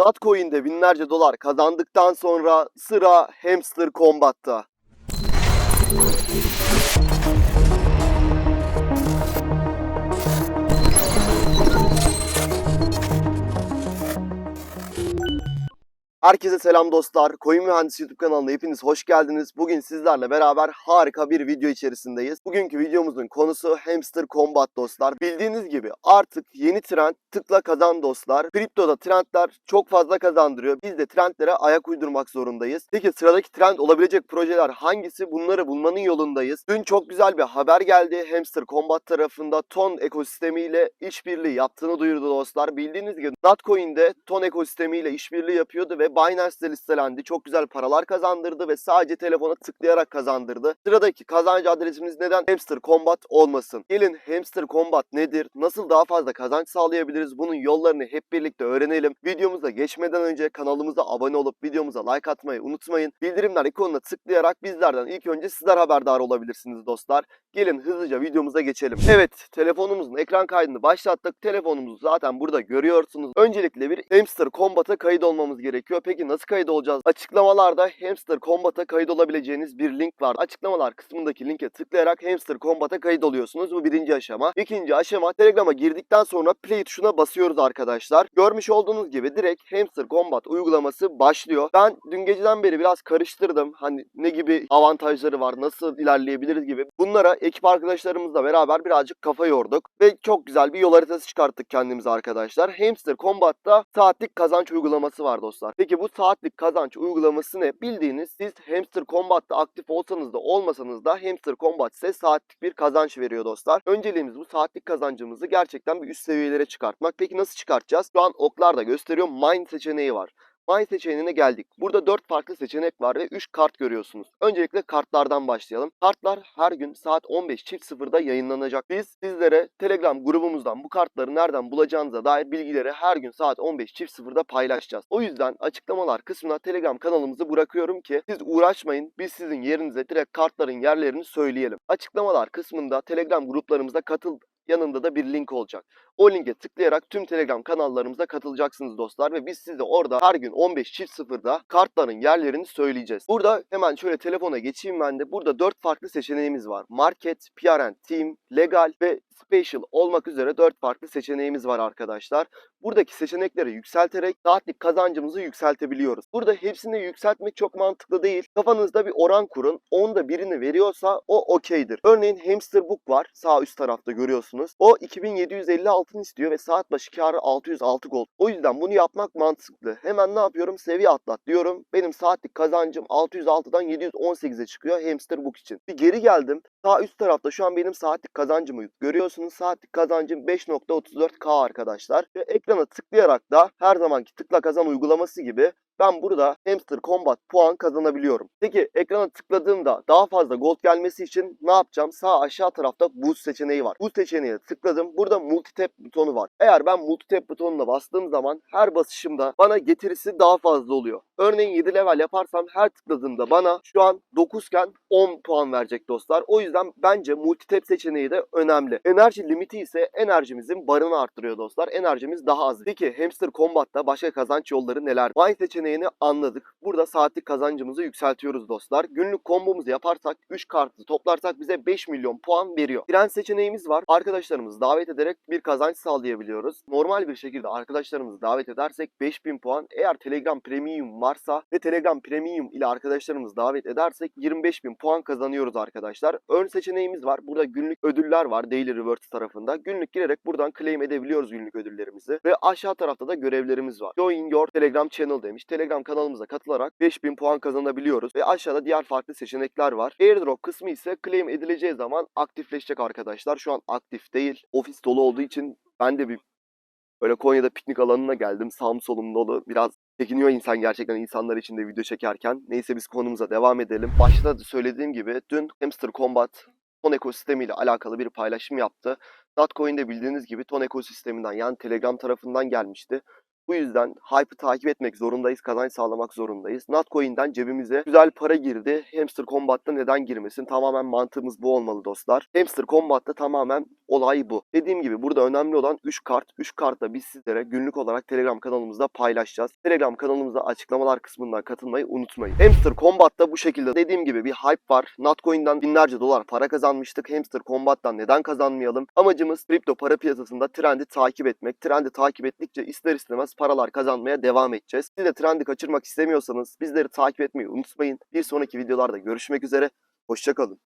Notcoin'de binlerce dolar kazandıktan sonra sıra Hamster Combat'ta. Herkese selam dostlar. Coin Mühendisi YouTube kanalına hepiniz hoş geldiniz. Bugün sizlerle beraber harika bir video içerisindeyiz. Bugünkü videomuzun konusu Hamster Combat dostlar. Bildiğiniz gibi artık yeni trend tıkla kazan dostlar. Kriptoda trendler çok fazla kazandırıyor. Biz de trendlere ayak uydurmak zorundayız. Peki sıradaki trend olabilecek projeler hangisi? Bunları bulmanın yolundayız. Dün çok güzel bir haber geldi. Hamster Combat tarafında ton ekosistemiyle işbirliği yaptığını duyurdu dostlar. Bildiğiniz gibi Notcoin'de ton ekosistemiyle işbirliği yapıyordu ve Binance'de listelendi. Çok güzel paralar kazandırdı ve sadece telefona tıklayarak kazandırdı. Sıradaki kazancı adresimiz neden Hamster Combat olmasın? Gelin Hamster Combat nedir? Nasıl daha fazla kazanç sağlayabiliriz? Bunun yollarını hep birlikte öğrenelim. Videomuza geçmeden önce kanalımıza abone olup videomuza like atmayı unutmayın. Bildirimler ikonuna tıklayarak bizlerden ilk önce sizler haberdar olabilirsiniz dostlar. Gelin hızlıca videomuza geçelim. Evet telefonumuzun ekran kaydını başlattık. Telefonumuzu zaten burada görüyorsunuz. Öncelikle bir Hamster Combat'a kayıt olmamız gerekiyor. Peki nasıl kayıt olacağız? Açıklamalarda Hamster Combat'a kayıt olabileceğiniz bir link var. Açıklamalar kısmındaki linke tıklayarak Hamster Combat'a kayıt oluyorsunuz. Bu birinci aşama. İkinci aşama Telegram'a girdikten sonra play tuşuna basıyoruz arkadaşlar. Görmüş olduğunuz gibi direkt Hamster Combat uygulaması başlıyor. Ben dün geceden beri biraz karıştırdım. Hani ne gibi avantajları var, nasıl ilerleyebiliriz gibi. Bunlara ekip arkadaşlarımızla beraber birazcık kafa yorduk. Ve çok güzel bir yol haritası çıkarttık kendimize arkadaşlar. Hamster Combat'ta saatlik kazanç uygulaması var dostlar. Peki bu saatlik kazanç uygulaması ne? Bildiğiniz siz Hamster Combat'ta aktif olsanız da olmasanız da Hamster Combat size saatlik bir kazanç veriyor dostlar. Önceliğimiz bu saatlik kazancımızı gerçekten bir üst seviyelere çıkartmak. Peki nasıl çıkartacağız? Şu an oklarda gösteriyor. Mine seçeneği var. Mine seçeneğine geldik. Burada 4 farklı seçenek var ve 3 kart görüyorsunuz. Öncelikle kartlardan başlayalım. Kartlar her gün saat 15.00'da yayınlanacak. Biz sizlere Telegram grubumuzdan bu kartları nereden bulacağınıza dair bilgileri her gün saat 15.00'da paylaşacağız. O yüzden açıklamalar kısmına Telegram kanalımızı bırakıyorum ki siz uğraşmayın. Biz sizin yerinize direkt kartların yerlerini söyleyelim. Açıklamalar kısmında Telegram gruplarımıza katıl yanında da bir link olacak. O linke tıklayarak tüm Telegram kanallarımıza katılacaksınız dostlar ve biz size orada her gün 15.00'da kartların yerlerini söyleyeceğiz. Burada hemen şöyle telefona geçeyim ben de. Burada 4 farklı seçeneğimiz var. Market, PR&, Team, Legal ve Special olmak üzere 4 farklı seçeneğimiz var arkadaşlar. Buradaki seçenekleri yükselterek saatlik kazancımızı yükseltebiliyoruz. Burada hepsini yükseltmek çok mantıklı değil. Kafanızda bir oran kurun. Onda birini veriyorsa o okeydir. Örneğin Hamster Book var. Sağ üst tarafta görüyorsunuz. O 2750 altın istiyor ve saat başı karı 606 gold. O yüzden bunu yapmak mantıklı. Hemen ne yapıyorum? Seviye atlat diyorum. Benim saatlik kazancım 606'dan 718'e çıkıyor Hamster Book için. Bir geri geldim. Sağ üst tarafta şu an benim saatlik kazancımı görüyorsunuz. Saatlik kazancım 5.34k arkadaşlar. Ve ekrana tıklayarak da her zamanki tıkla kazan uygulaması gibi ben burada Hamster Combat puan kazanabiliyorum. Peki ekrana tıkladığımda daha fazla gold gelmesi için ne yapacağım? Sağ aşağı tarafta boost seçeneği var. Boost seçeneğine tıkladım. Burada multi tap butonu var. Eğer ben multi tap butonuna bastığım zaman her basışımda bana getirisi daha fazla oluyor. Örneğin 7 level yaparsam her tıkladığımda bana şu an 9 iken 10 puan verecek dostlar. O yüzden bence multi tap seçeneği de önemli. Enerji limiti ise enerjimizin barını arttırıyor dostlar. Enerjimiz daha az. Peki Hamster Combat'ta başka kazanç yolları neler? Mine seçeneğini anladık. Burada saatlik kazancımızı yükseltiyoruz dostlar. Günlük kombomuzu yaparsak 3 kartı toplarsak bize 5 milyon puan veriyor. Tren seçeneğimiz var. Arkadaşlarımızı davet ederek bir kazanç sağlayabiliyoruz. Normal bir şekilde arkadaşlarımızı davet edersek 5000 puan. Eğer Telegram Premium varsa ve Telegram Premium ile arkadaşlarımızı davet edersek 25.000 puan kazanıyoruz arkadaşlar. Ön seçeneğimiz var. Burada günlük ödüller var Daily Rewards tarafında. Günlük girerek buradan claim edebiliyoruz günlük ödüllerimizi. Ve aşağı tarafta da görevlerimiz var. Join your Telegram channel demiş. Telegram kanalımıza katılarak 5000 puan kazanabiliyoruz. Ve aşağıda diğer farklı seçenekler var. Airdrop kısmı ise claim edileceği zaman aktifleşecek arkadaşlar. Şu an aktif değil. Ofis dolu olduğu için ben de bir böyle Konya'da piknik alanına geldim. Sağım solum dolu. Biraz çekiniyor insan gerçekten insanlar içinde video çekerken. Neyse biz konumuza devam edelim. Başta da söylediğim gibi dün Hamster Combat ton ekosistemiyle alakalı bir paylaşım yaptı. Notcoin'de bildiğiniz gibi ton ekosisteminden yani Telegram tarafından gelmişti. Bu yüzden hype'ı takip etmek zorundayız, kazanç sağlamak zorundayız. Notcoin'den cebimize güzel para girdi. Hamster Combat'ta neden girmesin? Tamamen mantığımız bu olmalı dostlar. Hamster Combat'ta tamamen olay bu. Dediğim gibi burada önemli olan 3 kart. 3 kartla biz sizlere günlük olarak Telegram kanalımızda paylaşacağız. Telegram kanalımıza açıklamalar kısmından katılmayı unutmayın. Hamster Combat'ta bu şekilde dediğim gibi bir hype var. Notcoin'den binlerce dolar para kazanmıştık. Hamster Combat'tan neden kazanmayalım? Amacımız kripto para piyasasında trendi takip etmek. Trendi takip ettikçe ister istemez paralar kazanmaya devam edeceğiz. Siz de trendi kaçırmak istemiyorsanız bizleri takip etmeyi unutmayın. Bir sonraki videolarda görüşmek üzere. Hoşçakalın.